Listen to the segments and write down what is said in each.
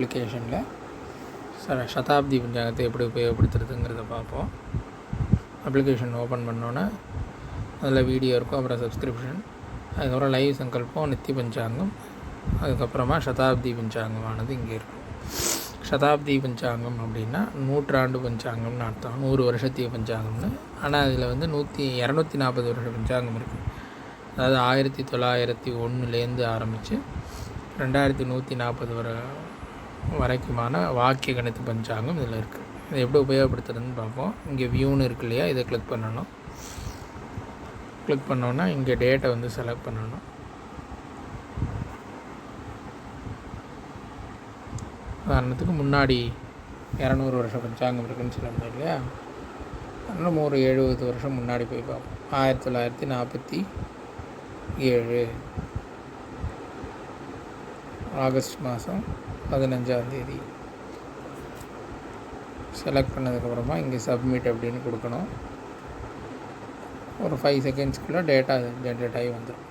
அப்ளிகேஷனில் ச சதாப்தி பஞ்சாங்கத்தை எப்படி உபயோகப்படுத்துறதுங்கிறத பார்ப்போம். அப்ளிகேஷன் ஓப்பன் பண்ணோன்னே அதில் வீடியோ இருக்கும் அப்புறம் சப்ஸ்கிரிப்ஷன் அதுக்கப்புறம் லைவ் சங்கல்பம் நித்தி பஞ்சாங்கம். அதுக்கப்புறமா சதாப்தி பஞ்சாங்கமானது இங்கே இருக்கும். சதாப்தி பஞ்சாங்கம் அப்படின்னா நூற்றாண்டு பஞ்சாங்கம்னு அர்த்தம் நூறு வருஷத்திய பஞ்சாங்கம்னு. ஆனால் அதில் வந்து நூற்றி இரநூத்தி நாற்பது வருஷ பஞ்சாங்கம் இருக்குது அதாவது ஆயிரத்தி தொள்ளாயிரத்தி ஒன்றுலேருந்து ஆரம்பித்து ரெண்டாயிரத்தி நூற்றி நாற்பது வர வரைக்குமான வாக்கிய கணித்து பஞ்சாங்கம் இதில் இருக்குது இதை எப்படி உபயோகப்படுத்துறதுன்னு பார்ப்போம். இங்கே வியூன்னு இருக்கு இல்லையா? இதை கிளிக் பண்ணணும். கிளிக் பண்ணோன்னா இங்கே டேட்டை வந்து செலக்ட் பண்ணணும். உதாரணத்துக்கு முன்னாடி இரநூறு வருஷம் பஞ்சாங்கம் இருக்குன்னு சொல்ல இல்லையா? நம்ம ஒரு எழுபது வருஷம் முன்னாடி போய் பார்ப்போம். ஆயிரத்தி தொள்ளாயிரத்தி நாற்பத்தி ஏழு. ஆகஸ்ட் மாதம் பதினஞ்சாந்தேதி செலக்ட் பண்ணதுக்கப்புறமா இங்கே சப்மிட் அப்படின்னு கொடுக்கணும். ஒரு ஃபைவ் செகண்ட்ஸ்க்குள்ளே டேட்டா ஜென்ரேட் ஆகி வந்துடும்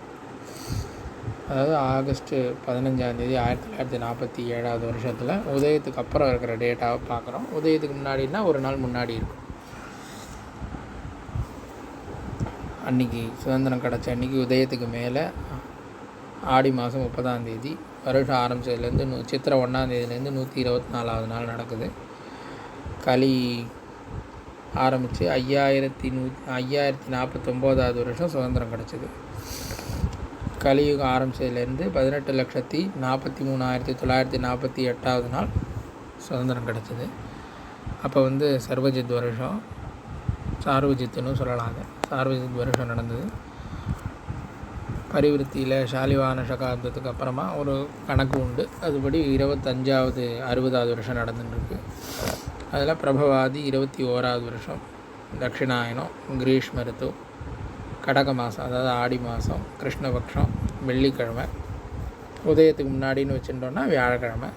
அதாவது ஆகஸ்ட்டு பதினஞ்சாந்தேதி ஆயிரத்தி தொள்ளாயிரத்தி நாற்பத்தி ஏழாவது வருஷத்தில் உதயத்துக்கு அப்புறம் இருக்கிற டேட்டாவை பார்க்குறோம் உதயத்துக்கு முன்னாடினா ஒரு நாள் முன்னாடி இருக்கும். அன்றைக்கி சுதந்திரம் கிடச்ச அன்றைக்கி உதயத்துக்கு மேலே ஆடி மாதம் முப்பதாம் தேதி வருஷம் ஆரம்பித்ததுலேருந்து நூ சித்திரை ஒன்றாந்தேதிலேருந்து நூற்றி இருபத்தி நாலாவது நாள் நடக்குது. களி ஆரம்பித்து ஐயாயிரத்தி நூ ஐயாயிரத்தி நாற்பத்தொம்போதாவது வருஷம் சுதந்திரம் கிடச்சிது. கலியுகம் ஆரம்பித்ததுலேருந்து பதினெட்டு லட்சத்தி நாற்பத்தி மூணாயிரத்தி தொள்ளாயிரத்தி நாற்பத்தி எட்டாவது நாள் சுதந்திரம் கிடச்சிது. அப்போ வந்து சர்வஜித் வருஷம் சார்வஜித்துன்னு சொல்லலாம் அது. சார்வஜித் வருஷம் நடந்தது. பரிவிருத்தியில் ஷாலிவான சகாப்தத்துக்கு அப்புறமா ஒரு கணக்கு உண்டு. அதுபடி இருபத்தஞ்சாவது அறுபதாவது வருஷம் நடந்துட்டுருக்கு. அதில் பிரபவாதி இருபத்தி ஓராவது வருஷம் தட்சிணாயனம் கிரீஷ்ம ரித்து கடக மாதம் அதாவது ஆடி மாதம் கிருஷ்ணபக்ஷம் வெள்ளிக்கிழமை உதயத்துக்கு முன்னாடின்னு வச்சுட்டோன்னா வியாழக்கிழமை.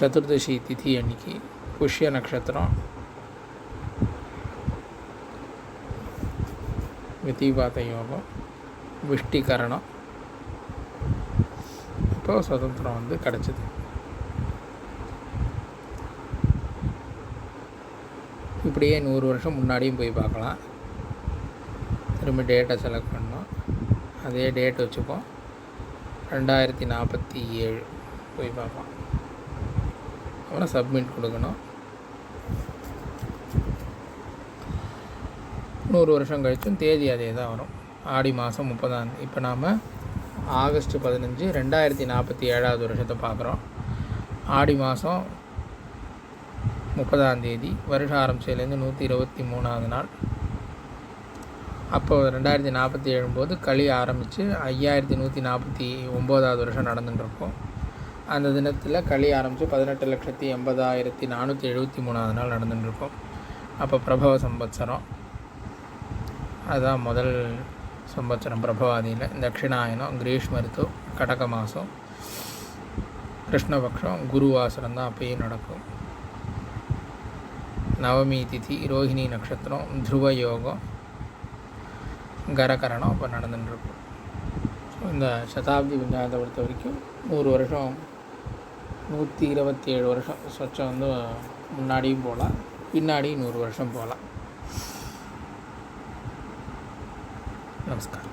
சதுர்தசி திதி அன்னைக்கு புஷ்ய நட்சத்திரம் யோகம் விஷ்டிகரணம். இப்போ சுதந்திரம் வந்து கிடச்சிது. இப்படியே நூறு வருஷம் முன்னாடியும் போய் பார்க்கலாம். திரும்ப டேட்டை செலக்ட் பண்ணோம். அதே டேட் வச்சுப்போம். ரெண்டாயிரத்தி நாற்பத்தி ஏழு போய் பார்ப்போம். அப்புறம் சப்மிட் கொடுக்கணும். நூறு வருஷம் கழிச்சும் தேதி அதே தான் வரும். ஆடி மாதம் முப்பதாம் இப்போ நாம் ஆகஸ்ட் பதினஞ்சு ரெண்டாயிரத்தி நாற்பத்தி ஏழாவது வருஷத்தை பார்க்குறோம். ஆடி மாதம் முப்பதாம் தேதி வருஷம் ஆரம்பிச்சதுலேருந்து நூற்றி இருபத்தி மூணாவது நாள். அப்போ ரெண்டாயிரத்தி நாற்பத்தி ஏழும்போது களி ஆரம்பித்து ஐயாயிரத்தி நூற்றி நாற்பத்தி ஒம்போதாவது வருஷம் நடந்துட்டுருக்கோம் அந்த தினத்தில் களி ஆரம்பித்து பதினெட்டு லட்சத்தி எண்பதாயிரத்தி நானூற்றி எழுபத்தி மூணாவது நாள் நடந்துட்டுருக்கோம் அப்போ பிரபவ சம்பத்சரம் அதுதான் முதல் சம்பத்சரம் பிரபவாதியில். தட்சிணாயனம் கிரீஷ்ம ரித்து கடக மாதம் கிருஷ்ணபக்ஷம் குருவாசனம் தான் அப்பயும் நடக்கும். நவமி திதி ரோஹிணி நட்சத்திரம் துருவ யோகம் கரகரணம் இப்போ நடந்துட்டுருக்கும். ஸோ இந்த சதாப்தி பஞ்சாயத்தை பொறுத்த வரைக்கும் நூறு வருஷம் நூற்றி இருபத்தி ஏழு வருஷம் சொச்சம் வந்து முன்னாடியும் போகலாம் பின்னாடியும் நூறு வருஷம் போகலாம். なんですか？